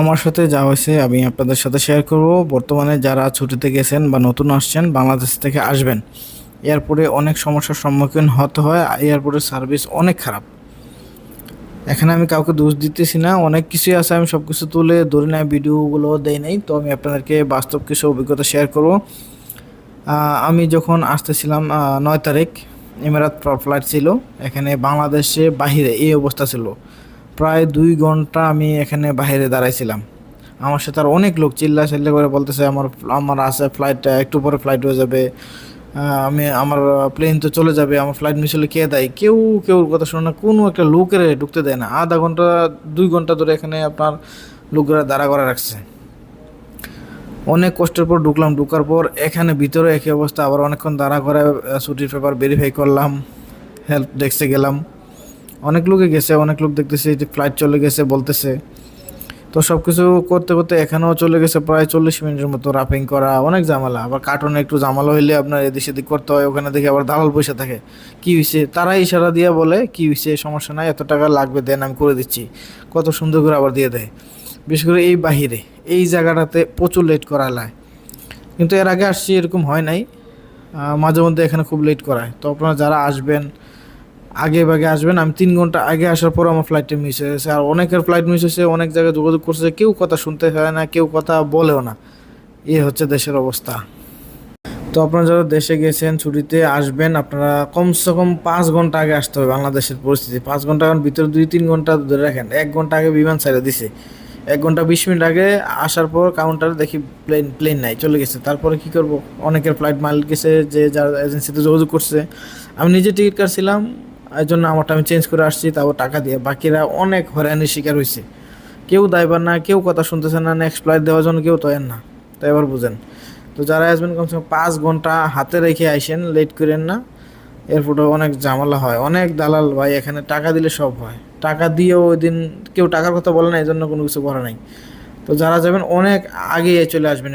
আমার সাথে যা হয়েছে আমি আপনাদের সাথে শেয়ার করব। বর্তমানে যারা ছুটিতে গেছেন বা নতুন আসছেন, বাংলাদেশ থেকে আসবেন, এয়ারপোর্টে অনেক সমস্যার সম্মুখীন হতে হয় এয়ারপোর্টের সার্ভিস অনেক খারাপ। এখানে আমি কাউকে দোষ দিতেছি না, অনেক কিছুই আছে, আমি সব কিছু তুলে ধরে নেয় ভিডিওগুলো দেই নাই, তো আমি আপনাদেরকে বাস্তব কিছু অভিজ্ঞতা শেয়ার করব। আমি যখন আসতেছিলাম নয় তারিখ, এমিরাত ফ্লাইট ছিল, এখানে বাংলাদেশে বাহিরে এই অবস্থা ছিল। প্রায় দুই ঘণ্টা আমি এখানে বাইরে দাঁড়াইছিলাম। আমার সাথে আর অনেক লোক চিল্লা চিল্লা করে বলতেছে, আমার আমার আছে ফ্লাইটটা একটু পরে ফ্লাইট হয়ে যাবে। আমি, আমার প্লেন তো চলে যাবে, আমার ফ্লাইট মিস হলে কে দেয়? কেউ কেউ কথা শোনে না, কোনো একটা লোকের ঢুকতে দেয় না। আধা ঘণ্টা, দুই ঘণ্টা ধরে এখানে আপনার লোকেরা দাঁড়া করে রাখছে। অনেক কষ্টের পর ঢুকলাম। ঢুকার পর এখানে ভিতরে একই অবস্থা। আবার অনেকক্ষণ দাঁড়া করে ছুটির পেপার ভেরিফাই করলাম। হেল্প ডেস্কে গেলাম। অনেক লোকে গেছে, অনেক লোক দেখতেছে যে ফ্লাইট চলে গেছে বলতেছে। তো সব কিছু করতে করতে এখানেও চলে গেছে প্রায় চল্লিশ মিনিটের মতো রাপিং করা, অনেক ঝামেলা। আবার কার্টুনে একটু ঝামেলা হইলে আপনার এদিক সেদিক করতে হয়, ওখানে দেখে আবার দালাল পয়সা থাকে। কি হয়েছে তারা ইশারা দিয়ে বলে, কি হয়েছে সমস্যা নাই, এত টাকা লাগবে, দেন আমি করে দিচ্ছি। কত সুন্দর করে আবার দিয়ে দেয়। বিশেষ করে এই বাহিরে, এই জায়গাটাতে প্রচুর লেট করা লায় কিন্তু এর আগে আসছি এরকম হয় নাই। মাঝে মধ্যে এখানে খুব লেট করায়। তো আপনারা যারা আসবেন আগে ভাগে আসবেন, আমি তিন ঘণ্টা আগে আসার পর আমার ফ্লাইটটা মিস হয়ে গেছে। আর অনেকের ফ্লাইট মিস হয়েছে, অনেক জায়গায় যোগাযোগ করছে, কেউ কথা শুনতে হয় না, কেউ কথা বলেও না। এই হচ্ছে দেশের অবস্থা। তো আপনারা যারা দেশে গেছেন, ছুটিতে আসবেন, আপনারা কমসে কম পাঁচ ঘণ্টা আগে আসতে হবে বাংলাদেশের পরিস্থিতি। পাঁচ ঘণ্টা এখন ভিতরে দুই তিন ঘণ্টা ধরে রাখেন। এক ঘণ্টা আগে বিমান ছেড়ে দিছে। এক ঘণ্টা বিশ মিনিট আগে আসার পর কাউন্টারে দেখি প্লেন প্লেন নাই, চলে গেছে। তারপরে কি করব? অনেকের ফ্লাইট মাল গেছে, যে যার এজেন্সিতে যোগাযোগ করছে। আমি নিজে টিকিট কাটছিলাম এই জন্য আমারটা আমি চেঞ্জ করে আসছি, তারপর টাকা দিয়ে। বাকিরা অনেক হয়রানির শিকার হয়েছে কেউ দায়বার না, কেউ কথা শুনতেছে না নেক্সট ফ্লাইট দেওয়ার জন্য কেউ তৈরি না। তাই এবার বুঝেন। তো যারা আসবেন কমসে কম পাঁচ ঘণ্টা হাতে রেখে আইসেন লেট করেন না। এয়ারপোর্টে অনেক ঝামেলা হয়। অনেক দালাল ভাই, এখানে টাকা দিলে সব হয়। টাকা দিয়েও ওই দিন কেউ টাকার কথা বলে না এই জন্য কোনো কিছু করা নাই। তো যারা যাবেন, অনেক আগে চলে আসবেন।